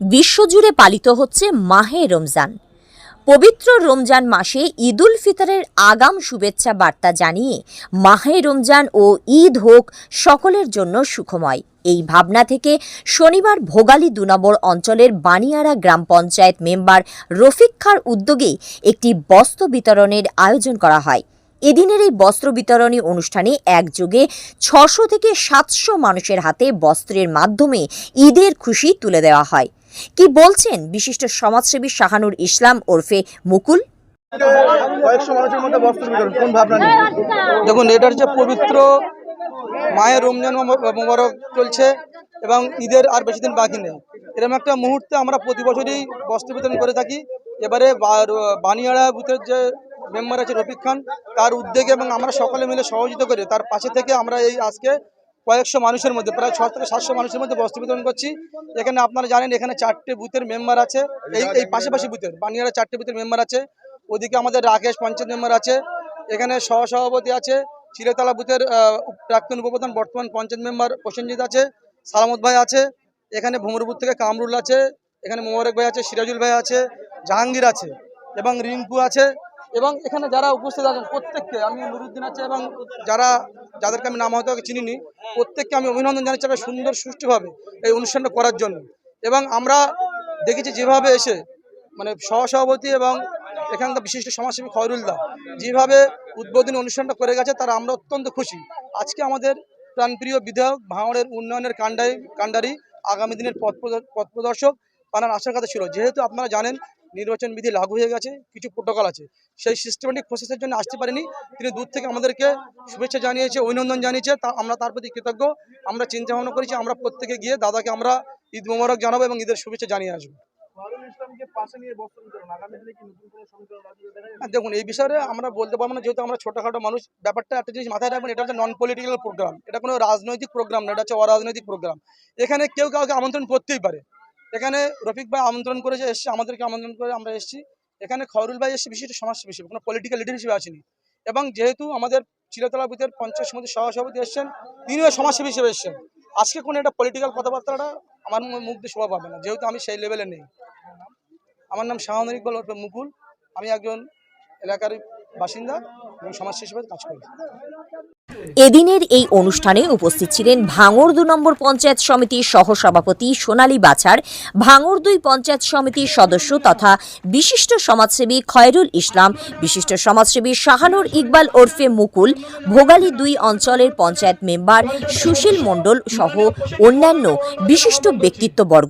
বিশ্বজুড়ে পালিত হচ্ছে মাহে রমজান। পবিত্র রমজান মাসে ঈদুল ফিতরের আগাম শুভেচ্ছা বার্তা জানিয়ে মাহে রমজান ও ঈদ হোক সকলের জন্য সুখময়। এই ভাবনা থেকে শনিবার ভোগালী দু নম্বর অঞ্চলের বানিয়ারা গ্রাম পঞ্চায়েত মেম্বার রফিক খার উদ্যোগে একটি বস্ত্র বিতরণের আয়োজন করা হয়। এদিনের এই বস্ত্র বিতরণী অনুষ্ঠানে একযোগে ছশো থেকে সাতশো মানুষের হাতে বস্ত্রের মাধ্যমে ঈদের খুশি তুলে দেওয়া হয়। কি বলছেন বিশিষ্ট সমাজসেবী শাহানুর ইসলাম ওরফে মুকুল? কয়েকশো মানুষের মধ্যে বস্ত্র বিতরণ কোন ভাবনা দেখুন এটার যে পবিত্র মায়ের রমজান মোবা- মোবারক চলছে এবং ঈদের আর বেশি দিন বাকি নেই। এরকম একটা মুহূর্তে আমরা প্রতি বছরই বস্ত্র বিতরণ করে থাকি। এবারে বানিয়াড়া বুথের যে মেম্বার আছে রফিক খান তার উদ্যোগে এবং আমরা সকলে মিলে সহযোগিতা করে তার পাশে থেকে আমরা এই আজকে কয়েকশো মানুষের মধ্যে, প্রায় ছ থেকে সাতশো মানুষের মধ্যে বস্ত্র বিতরণ করছি। এখানে আপনারা জানেন, এখানে চারটে বুথের মেম্বার আছে। এই এই পাশাপাশি বুথের বানিয়াড়া চারটে বুথের মেম্বার আছে। ওদিকে আমাদের রাকেশ পঞ্চায়েত মেম্বার আছে। এখানে সহসভাপতি আছে। চিলেতলা বুথের প্রাক্তন উপপ্রধান বর্তমান পঞ্চায়েত মেম্বার প্রসেনজিৎ আছে, সালামত ভাই আছে। এখানে ভুমরপুর থেকে কামরুল আছে। এখানে মোবারক ভাই আছে, সিরাজুল ভাই আছে, জাহাঙ্গীর আছে এবং রিঙ্কু আছে। এবং এখানে যারা উপস্থিত আছেন, প্রত্যেককে আমি নুরুদ্দিন আছে এবং যারা, যাদেরকে আমি নাম হয়তো চিনিনি, প্রত্যেককে আমি অভিনন্দন জানাচ্ছি একটা সুন্দর সুষ্ঠুভাবে এই অনুষ্ঠানটা করার জন্য। এবং আমরা দেখেছি যেভাবে এসে মানে সহসভাপতি এবং এখানকার বিশিষ্ট সমাজসেবী খয়রুল্লাহ যেভাবে উদ্বোধনী অনুষ্ঠানটা করে গেছে, তারা আমরা অত্যন্ত খুশি। আজকে আমাদের প্রাণপ্রিয় বিধায়ক ভাঙড়ের উন্নয়নের কাণ্ডারি কাণ্ডারি আগামী দিনের পথ পথ প্রদর্শক পানার আশার কথা ছিল। যেহেতু আপনারা জানেন নির্বাচন বিধি লাগু হয়ে গেছে কিছু প্রোটোকল আছে। সেই সিস্টেমেটিক প্রসেসের জন্য আসতে পারেনি। তিনি দূর থেকে আমাদেরকে শুভেচ্ছা জানিয়েছে অভিনন্দন জানিয়েছে। তা আমরা তার প্রতি কৃতজ্ঞ। আমরা চিন্তা ভাবনা করেছি আমরা প্রত্যেকে গিয়ে দাদাকে আমরা ঈদ মোবারক জানাব এবং ঈদের শুভেচ্ছা জানিয়ে আসব? হ্যাঁ, দেখুন এই বিষয়ে আমরা বলতে পারব না যেহেতু আমরা ছোটখাটো মানুষ ব্যাপারটা একটা জিনিস মাথায় রাখবেন এটা হচ্ছে নন পলিটিক্যাল প্রোগ্রাম এটা কোনো রাজনৈতিক প্রোগ্রাম না এটা হচ্ছে অরাজনৈতিক প্রোগ্রাম এখানে কেউ কাউকে আমন্ত্রণ করতেই পারে। এখানে রফিক ভাই আমন্ত্রণ করেছে এসছে, আমাদেরকে আমন্ত্রণ করে আমরা এসেছি। এখানে খয়রুল ভাই এসে বিশিষ্ট সমাজসেবী হিসেবে কোনো পলিটিক্যাল লিডার হিসেবে আসেনি। এবং যেহেতু আমাদের চিরতলা বুথের পঞ্চায়েত সমিতির সহসভাপতি এসছেন, তিনিও সমাজসেবী হিসেবে এসছেন। আজকে কোনো একটা পলিটিক্যাল কথাবার্তাটা আমার মুখ দিয়ে শোভা পাবে না, যেহেতু আমি সেই লেভেলে নেই। আমার নাম শাহানুর ইকবাল ওরফে মুকুল। আমি একজন এলাকার বাসিন্দা এবং সমাজসেবী হিসেবে কাজ করি। এদিনের এই অনুষ্ঠানে উপস্থিত ছিলেন ভাঙর দু নম্বর পঞ্চায়েত সমিতির সহসভাপতি সোনালী বাছার, ভাঙর দুই পঞ্চায়েত সমিতির সদস্য তথা বিশিষ্ট সমাজসেবী খয়রুল ইসলাম, বিশিষ্ট সমাজসেবী শাহানুর ইকবাল ওরফে মুকুল, ভোগালী দুই অঞ্চলের পঞ্চায়েত মেম্বার সুশীল মণ্ডল সহ অন্যান্য বিশিষ্ট ব্যক্তিত্ববর্গ।